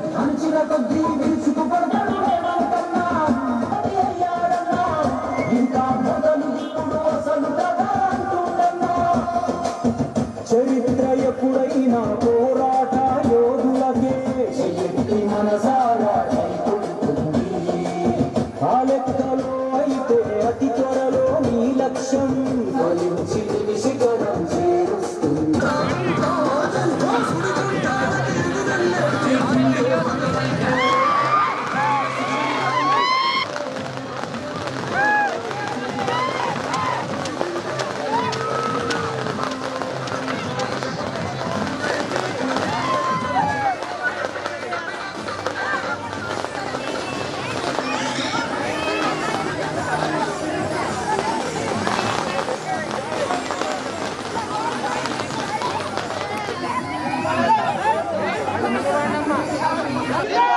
చేశాడు కొద్దీ విరుచుకు పడతాడు అయ్యాడన్నా. ఇంకా మొదలు ఇప్పుడు అసలు అంటుండన్నా. చరిత్ర ఎప్పుడైనా పోరాట యోధులకే మనసారా కాంగ్రెస్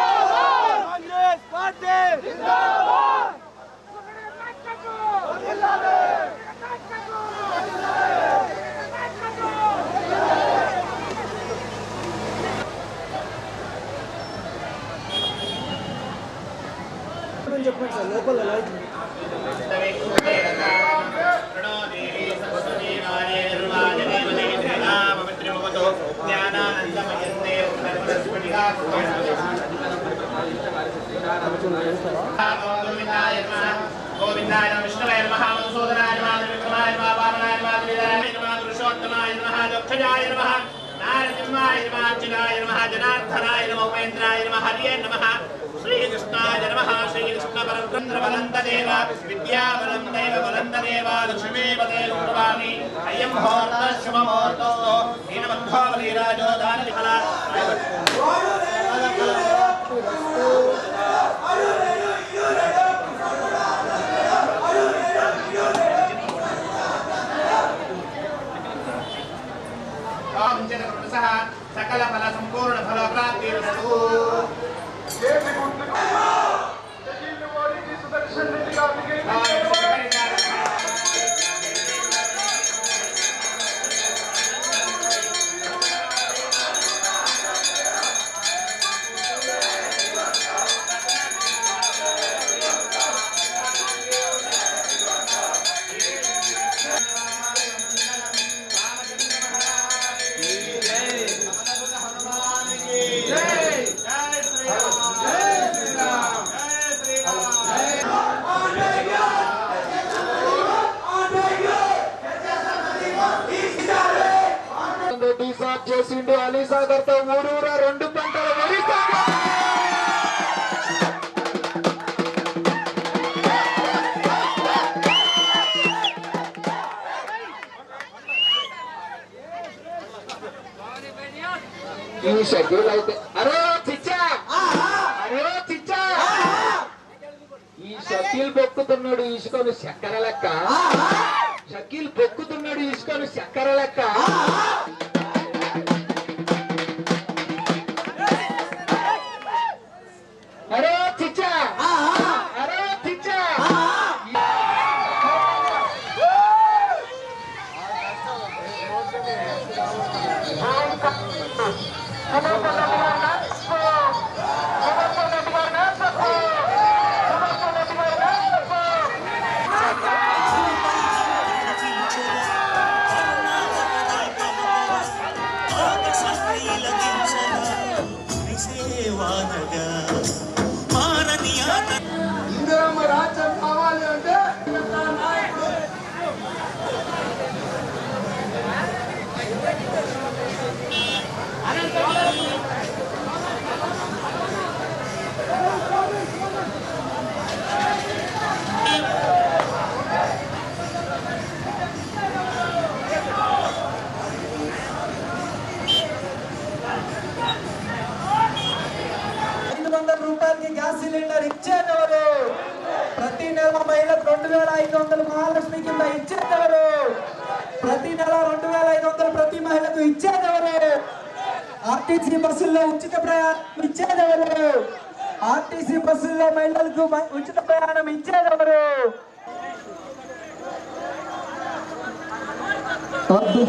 गोविंदाय नमः. गोविंदाय नमः विष्णुवे नमः मधुसूदनाय नमः विक्रमाय नमः वामनाय नमः विदाय नमः पुरुषोत्तमाय नमः दक्षजाय नमः नारसिंहाय नमः चिदाय नमः जनार्दनाय नमः उपेन्द्राय नमः हरिये नमः श्रीकृष्णाय नमः श्रीकृष्णपरन्द्रवलन्ददेव विद्यावलन्दैव वलन्ददेव लक्ष्मीपदे कुर्वामि अयं मुहूर्तः शुभमुहूर्तो दीनबन्धोबलीराजो दानविफला ఊరూరా రెండు పంటల వరి ఈ షెడ్యూల్ అయితే. అరే చిచ్చా! అరే చిచ్చా! ఈ షెడ్యూల్ బొక్కుతున్నాడు ఇసుకొని చక్కెర లెక్క. ఇందిరమ్మ సిలిండర్ ఇచ్చేదెవరు? ప్రతి నెల మహిళకు రెండు వేల ఐదు వందలు మహాలక్ష్మి కింద ఇచ్చేదెవరు? ప్రతి నెల రెండు వేల ఐదు వందలు ప్రతి మహిళకు ఇచ్చేదెవరు? ఆర్టీసీ బస్సుల్లో ఉచిత ప్రయాణం ఇచ్చేదెవరు? ఆర్టీసీ బస్సుల్లో మహిళలకు ఉచిత ప్రయాణం ఇచ్చేదెవరు? వద్దు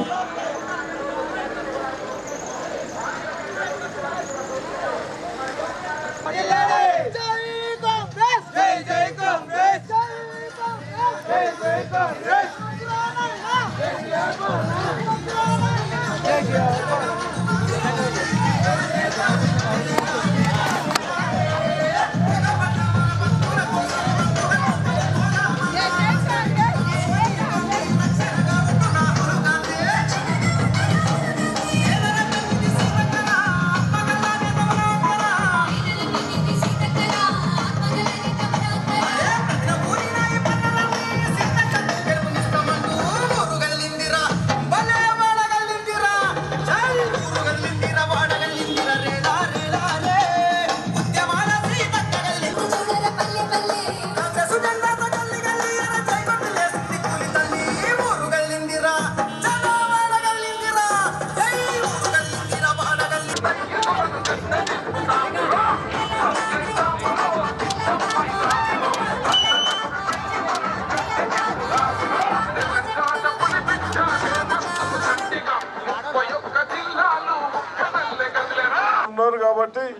కాబట్టి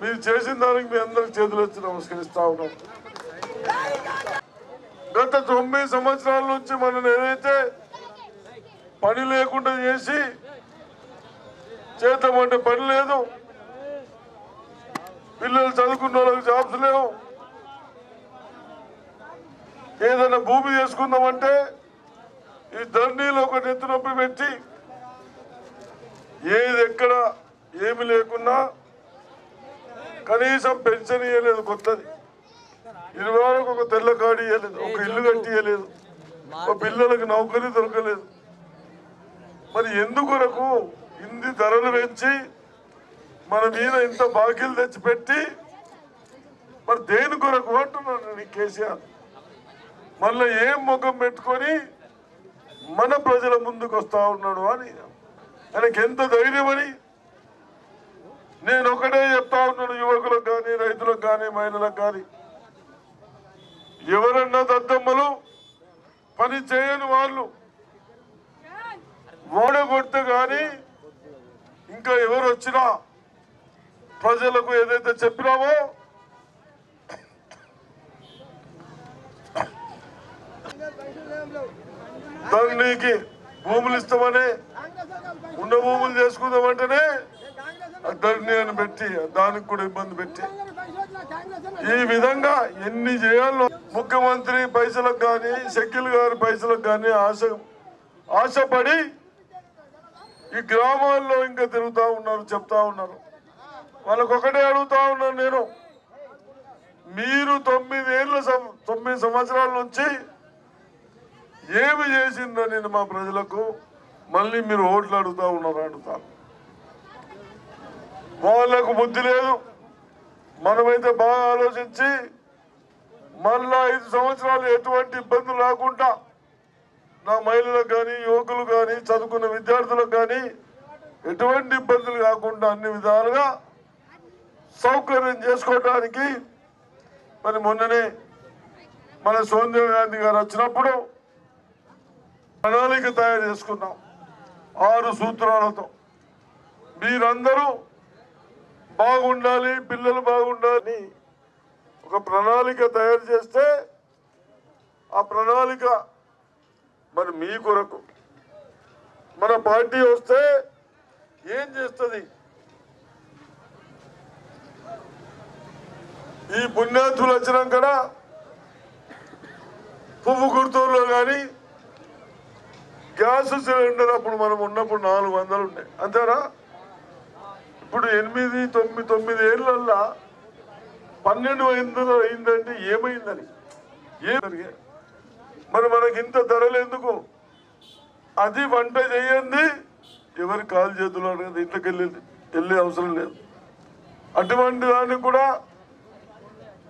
మీరు చేసిన దానికి మీ అందరికి చేతులు వచ్చి నమస్కరిస్తా ఉన్నాం. గత తొమ్మిది సంవత్సరాల నుంచి మనం ఏదైతే పని లేకుండా చేసి చేద్దామంటే పని లేదు. పిల్లలు చదువుకున్న వాళ్ళకి జాబ్స్ లేవు. ఏదైనా భూమి చేసుకుందామంటే ఈ ధర్నీలో ఒక నెత్తి నొప్పి పెట్టి ఏది ఎక్కడ ఏమి లేకున్నా కనీసం పెన్షన్ ఇవ్వలేదు కొత్తది. ఇరవై ఒక తెల్ల కార్డు ఇవ్వలేదు ఒక ఇల్లు కట్టి ఇవ్వలేదు ఒక పిల్లలకు నౌకరీ దొరకలేదు. మరి ఎందుకొరకు ఇన్ని ధరలు పెంచి మన మీద ఇంత బాకీలు తెచ్చిపెట్టి మరి దేని కొరకు అంటున్నాను నేను కేసీఆర్? మళ్ళీ ఏం ముఖం పెట్టుకొని మన ప్రజల ముందుకు వస్తా ఉన్నాడు అని. ఆయనకి ఎంత ధైర్యం అని నేను ఒకటే చెప్తా ఉన్నాను యువకులకు కానీ రైతులకు కానీ మహిళలకు కానీ ఎవరన్నా దద్దమ్మలు పని చేయని వాళ్ళు ఓడగొడితే కానీ ఇంకా ఎవరు వచ్చినా ప్రజలకు ఏదైతే చెప్పినామో దానికి భూములు ఇస్తామని ఉన్న భూములు చేసుకుందామంటేనే ధరణి అని పెట్టి దానికి కూడా ఇబ్బంది పెట్టి. ఈ విధంగా ఎన్ని చేయాలో ముఖ్యమంత్రి పైసలకు కానీ సెక్యుల్ గారి పైసలకు కానీ ఆశ ఆశపడి ఈ గ్రామాల్లో ఇంకా తిరుగుతూ ఉన్నారు చెప్తా ఉన్నారు. వాళ్ళకు ఒకటే అడుగుతా ఉన్నాను నేను. మీరు తొమ్మిది ఏళ్ళ సం- తొమ్మిది సంవత్సరాల నుంచి ఏమి చేసిందో నేను మా ప్రజలకు మళ్ళీ మీరు ఓట్లు అడుగుతా ఉన్నారు అడుగుతాను. వాళ్ళకు బుద్ధి లేదు. మనమైతే బాగా ఆలోచించి మళ్ళా ఐదు సంవత్సరాలు ఎటువంటి ఇబ్బందులు రాకుండా నా మహిళలకు కానీ యువకులు కానీ చదువుకున్న విద్యార్థులకు కానీ ఎటువంటి ఇబ్బందులు కాకుండా అన్ని విధాలుగా సౌకర్యం చేసుకోవడానికి మరి మొన్ననే మన సోనియా గాంధీ గారు వచ్చినప్పుడు ప్రణాళిక తయారు చేసుకున్నాం. ఆరు సూత్రాలతో. మీరందరూ బాగుండాలి పిల్లలు బాగుండాలి ఒక ప్రణాళిక తయారు చేస్తే ఆ ప్రణాళిక మరి మీ కొరకు. మన పార్టీ వస్తే ఏం చేస్తుంది? ఈ పుణ్యాత్ములు వచ్చినాక పువ్వు గుర్తూరులో కానీ గ్యాస్ సిలిండర్ అప్పుడు మనం ఉన్నప్పుడు నాలుగు వందలు ఉన్నాయి అంతేనా? ఇప్పుడు ఎనిమిది తొమ్మిది తొమ్మిది ఏళ్ళల్లా పన్నెండు వందలు అయిందంటే ఏమైందని? ఏమి మరి మనకి ఇంత ధరలు ఎందుకు? అది వంట చేయండి. ఎవరి కాలు చేతులు అడగదు ఇంట్లోకి వెళ్ళి వెళ్ళే అవసరం లేదు. అటువంటి దాన్ని కూడా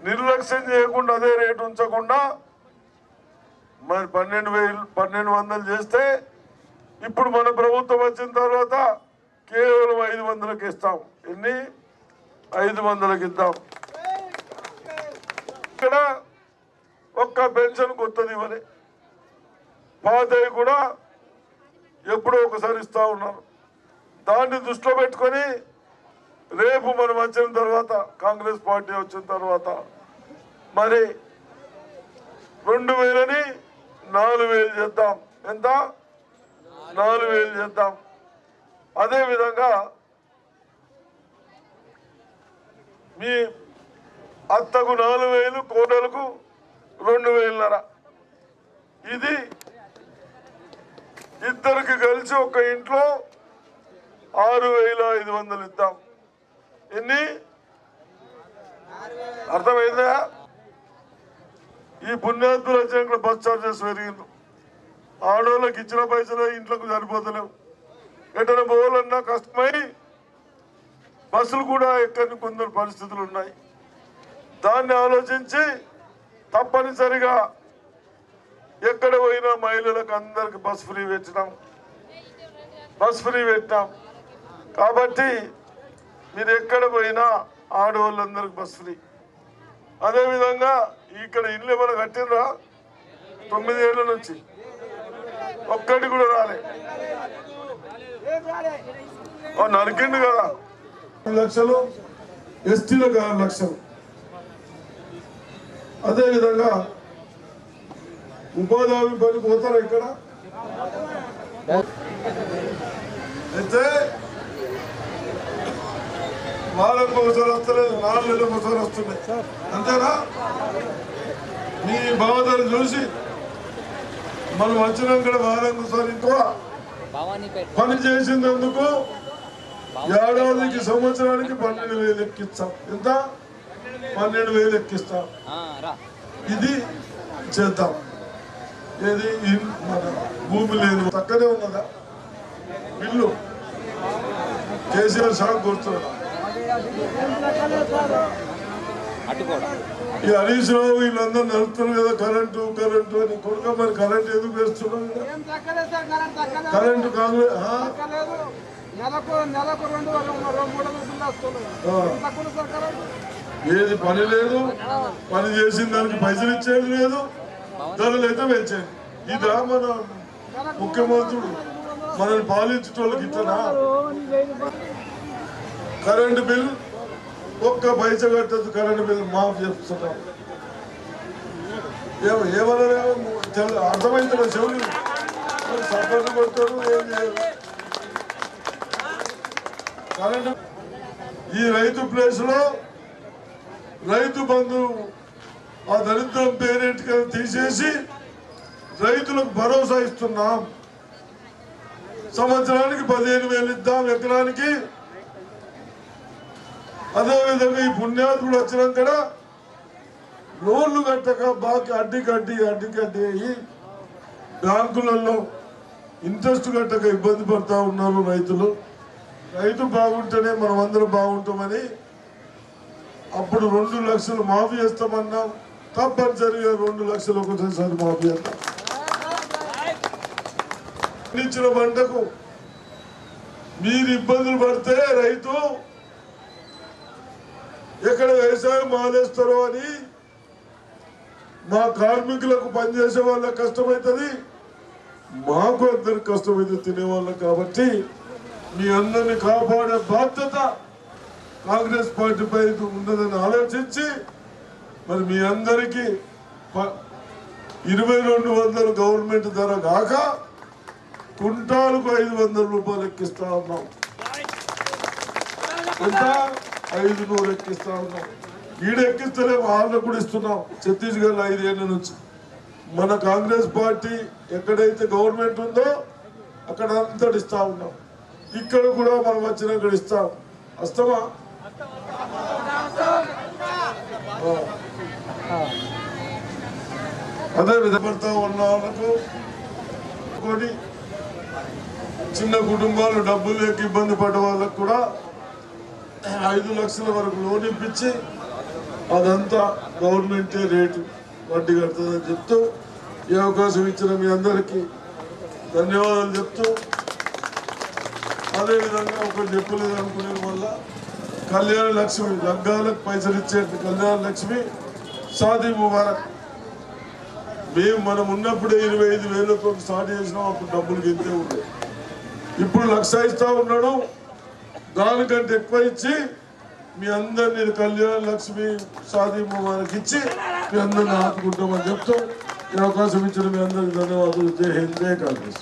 నిర్లక్ష్యం చేయకుండా అదే రేటు ఉంచకుండా మరి పన్నెండు వేలు పన్నెండు వందలు చేస్తే ఇప్పుడు మన ప్రభుత్వం వచ్చిన తర్వాత కేవలం ఐదు వందలకి ఇస్తాం. ఎన్ని? ఐదు వందలకి ఇద్దాం. ఇక్కడ ఒక్క పెన్షన్ కొత్తది ఇవ్వని పాతవి కూడా ఎప్పుడో ఒకసారి ఇస్తా ఉన్నారు. దాన్ని దృష్టిలో పెట్టుకొని రేపు మనం వచ్చిన తర్వాత కాంగ్రెస్ పార్టీ వచ్చిన తర్వాత మరి రెండు వేలని నాలుగు వేలు చేద్దాం. ఎంత? నాలుగు వేలు చేద్దాం. అదేవిధంగా మీ అత్తకు నాలుగు వేలు కోటలకు రెండు వేలున్నర. ఇది ఇద్దరికి కలిసి ఒక ఇంట్లో ఆరు వేల ఐదు వందలు ఇద్దాం. ఎన్ని? అర్థమైందా? ఈ పుణ్యాత్తులు వచ్చినాక బస్ చార్జెస్ పెరిగింది ఆడోళ్ళకి ఇచ్చిన పైసలు ఇంట్లోకి సరిపోతలేవు. ఎటైనా పోవాలన్నా కష్టమై బస్సులు కూడా ఎక్కడికి కొందరు పరిస్థితులు ఉన్నాయి. దాన్ని ఆలోచించి తప్పనిసరిగా ఎక్కడ పోయినా మహిళలకు అందరికి బస్ ఫ్రీ పెట్టినాం. బస్ ఫ్రీ పెట్టినాం. కాబట్టి మీరు ఎక్కడ పోయినా ఆడవాళ్ళందరికి బస్ ఫ్రీ. అదేవిధంగా ఇక్కడ ఇల్లు ఏమైనా కట్టినరా తొమ్మిది ఏళ్ళ నుంచి. ఒక్కటి కూడా రాలే. నరికిండు కదా. లక్షలు ఎస్టీలకు ఆరు లక్షలు. అదేవిధంగా ఉపాధి హామీ పని పోతారా ఇక్కడ? అయితే వాళ్ళకి ఒకసారి వస్తలేదు నాలుగు నెలలు ఒకసారి వస్తున్నాయి. అంతేనా? మీ బావదారు చూసి మనం వచ్చినాక వారానికి ఒకసారి ఇంకో పని చేసినందుకు ఏడాదికి సంవత్సరానికి పన్నెండు వేలు ఎక్కిస్తాం. ఎంత? పన్నెండు వేలు ఎక్కిస్తాం. ఇది చేద్దాం. ఏది? మన భూమి లేదు పక్కనే ఉన్నదా? ఇల్లు. కేసీఆర్ షాక్ కొడుతున్నాడు. ఈ హరీష్ రావు వీళ్ళందరూ నడుపుతున్నారు కదా కరెంటు కరెంటు అని కొడుక మరి కరెంట్ ఎందుకు వేస్తున్నాం కరెంటు కాంగ్రెస్ ఏది పని లేదు. పని చేసిన దానికి పైసలు ఇచ్చేది లేదు. ధరలు అయితే పెంచేది. ఇదా మన ముఖ్యమంత్రుడు? మనల్ని పాలించటోళ్ళకి ఇట్లనా? కరెంటు బిల్ ఒక్క పైస కట్టదు కరెంటు బిల్లు మాఫ్ చేస్తున్నాం. ఏమ- ఏమన్నా అర్థమైతే చెవులు సపోర్ట్ ఏం చేయరు కరెంటు ఈ రైతు ప్లేస్లో రైతు బంధు ఆ దరిద్రం పేరెంట్ తీసేసి రైతులకు భరోసా ఇస్తున్నాం. సంవత్సరానికి పదిహేను వేలు ఇద్దాం ఎకరానికి అదేవిధంగా ఈ పుణ్యాత్ముడు వచ్చినాక లోన్లు కట్టక బాగా అడ్డి కడ్డి అడ్డి కడ్డి అయ్యి బ్యాంకులలో ఇంట్రెస్ట్ కట్టక ఇబ్బంది పడతా ఉన్నారు రైతులు. రైతు బాగుంటేనే మనం అందరం బాగుంటామని అప్పుడు రెండు లక్షలు మాఫీ చేస్తామన్నాం తప్పనిసరిగా రెండు లక్షలు ఒకసారి మాఫీ చేస్తాం ఇచ్చిన పంటకు మీరు ఇబ్బందులు పడితే రైతు ఎక్కడ వ్యవసాయం మానేస్తారో అని మా కార్మికులకు పనిచేసే వాళ్ళకి కష్టమవుతుంది మాకు అందరికి కష్టమైతే తినే వాళ్ళకి కాబట్టి మీ అందరిని కాపాడే బాధ్యత కాంగ్రెస్ పార్టీపై ఉన్నదని ఆలోచించి మరి మీ అందరికీ ప- ఇరవై రెండు వందలు గవర్నమెంట్ ధర కాక కుంటాలకు ఐదు వందల రూపాయలు ఎక్కిస్తా ఉన్నాం ఐదు నూరు ఎక్కిస్తా ఉన్నాం. ఈడ ఎక్కిస్తేనే వాళ్ళకు కూడా ఇస్తున్నాం. ఛత్తీస్గఢ్ ఐదేళ్ళ నుంచి. మన కాంగ్రెస్ పార్టీ ఎక్కడైతే గవర్నమెంట్ ఉందో అక్కడ అంతటి ఇస్తా ఉన్నాం. ఇక్కడ కూడా మనం వచ్చినాక ఇస్తాం. వస్తామా అదే విధపడతా ఉన్న వాళ్ళకు చిన్న కుటుంబాలు డబ్బులు లేక ఇబ్బంది పడ్డ వాళ్ళకు కూడా ఐదు లక్షల వరకు లోన్ ఇప్పించి అదంతా గవర్నమెంటే రేటు వడ్డీ కడుతుందని చెప్తూ ఈ అవకాశం ఇచ్చిన మీ అందరికీ ధన్యవాదాలు చెప్తూ అదేవిధంగా ఒకటి చెప్పలేదు అనుకునే వల్ల కళ్యాణ లక్ష్మి లగ్గాలకు పైసలు ఇచ్చేది కళ్యాణ లక్ష్మి సాది ముబారక్. మేము మనం ఉన్నప్పుడే ఇరవై ఐదు వేలతో స్టార్ట్ చేసినాం అప్పుడు డబ్బులు గెలితే ఉండే. ఇప్పుడు లక్ష ఇస్తా ఉన్నాడు దానికంటే ఎక్కువ ఇచ్చి మీ అందరినీ కళ్యాణ లక్ష్మి సాది ముబారక్ ఇచ్చి మీ అందరిని ఆపుకుంటామని చెప్తాం ఈ అవకాశం ఇచ్చిన మీ అందరికి ధన్యవాదాలు. జై హింద్ జై కాంగ్రెస్